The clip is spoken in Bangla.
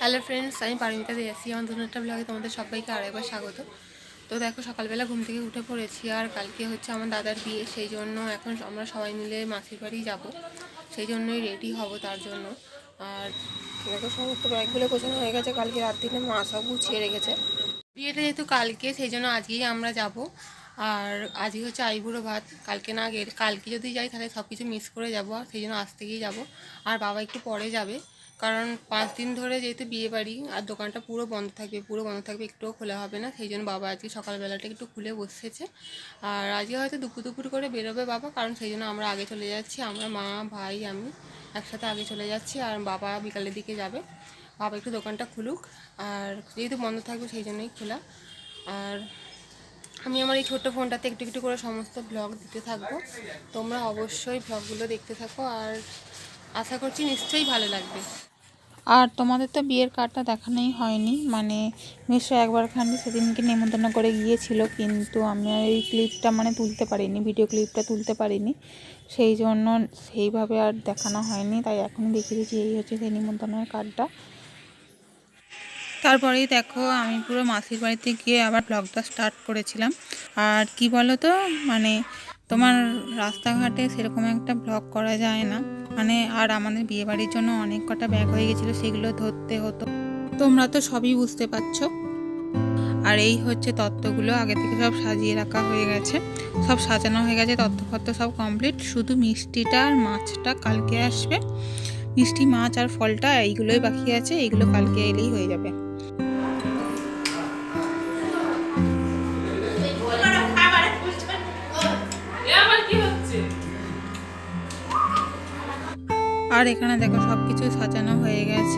হ্যালো ফ্রেন্ডস আমি পারমিতা দিয়েছি। আমার দুটা ব্লগে তোমাদের সবাইকে আরেকবার স্বাগত। তো দেখো, সকালবেলা ঘুম থেকে উঠে পড়েছি আর কালকে হচ্ছে আমার দাদার বিয়ে, সেই জন্য এখন আমরা সবাই মিলে মাসির বাড়ি যাব। সেই জন্যই রেডি হব তার জন্য। আর দেখো, সমস্ত ব্যাগগুলো গোছানো হয়ে গেছে। কালকে রাত দিনে মা সব গুছিয়ে রেখেছে বিয়েটা যেহেতু কালকে, সেই জন্য আজকেই আমরা যাব। আর আজকে হচ্ছে আইবুড়ো ভাত। কালকে না গেলে, কালকে যদি যাই তাহলে সব কিছু মিস করে যাব। আর সেই জন্য আজ থেকেই যাব। আর বাবা একটু পরে যাবে। কারণ পাঁচ দিন ধরে যেহেতু বিয়ে বাড়ি, আর দোকানটা পুরো বন্ধ থাকবে, পুরো বন্ধ থাকবে, একটুও খোলা হবে না, সেই জন্য বাবা আজকে সকালবেলাটা একটু খুলে বসেছে। আর আজকে হয়তো দুপুর দুপুর করে বেরোবে বাবা, কারণ সেই জন্য আমরা আগে চলে যাচ্ছি, আমরা মা, ভাই, আমি একসাথে আগে চলে যাচ্ছি, আর বাবা বিকালের দিকে যাবে। বাবা একটু দোকানটা খুলুক, আর যেহেতু বন্ধ থাকবে সেই জন্যই খোলা। আর আমি আমার এই ছোট্ট ফোনটাতে একটু একটু করে সমস্ত ব্লগ দিতে থাকব। তোমরা অবশ্যই ব্লগগুলো দেখতে থাকো, আর আশা করছি নিশ্চয়ই ভালো লাগবে। আর তোমাদের তো বিয়ের কার্ডটা দেখানোই হয়নি। মানে মিশ্র একবার খান্ডি সেদিনকে নেমন্তন্ন করে গিয়েছিল, কিন্তু আমি আর ক্লিপটা মানে তুলতে পারিনি ভিডিও ক্লিপটা তুলতে পারিনি। সেই জন্য সেইভাবে আর দেখানো হয়নি, তাই এখনই দেখিয়ে দিচ্ছি, এই হচ্ছে সেই নিমন্ত্রণের কার্ডটা তারপরেই দেখো, আমি পুরো মাসির বাড়িতে গিয়ে আবার ব্লগটা স্টার্ট করেছিলাম। আর কি বলো তো মানে তোমার রাস্তাঘাটে সেরকম একটা ব্লগ করা যায় না। মানে আর আমাদের বিয়ে বাড়ির জন্য অনেক কটা ব্যাগ হয়ে গেছিল, সেগুলো ধরতে হতো। তোমরা তো সবই বুঝতে পারছ। আর এই হচ্ছে তত্ত্বগুলো, আগে থেকে সব সাজিয়ে রাখা হয়ে গেছে। সব সাজানো হয়ে গেছে, তত্ত্বপত্র সব কমপ্লিট শুধু মিষ্টিটা আর মাছটা কালকে আসবে। মিষ্টি মাছ আর ফলটা এইগুলোই বাকি আছে, এইগুলো কালকে এলেই হয়ে যাবে। আর এখানে দেখো সব কিছু সাজানো হয়ে গেছে।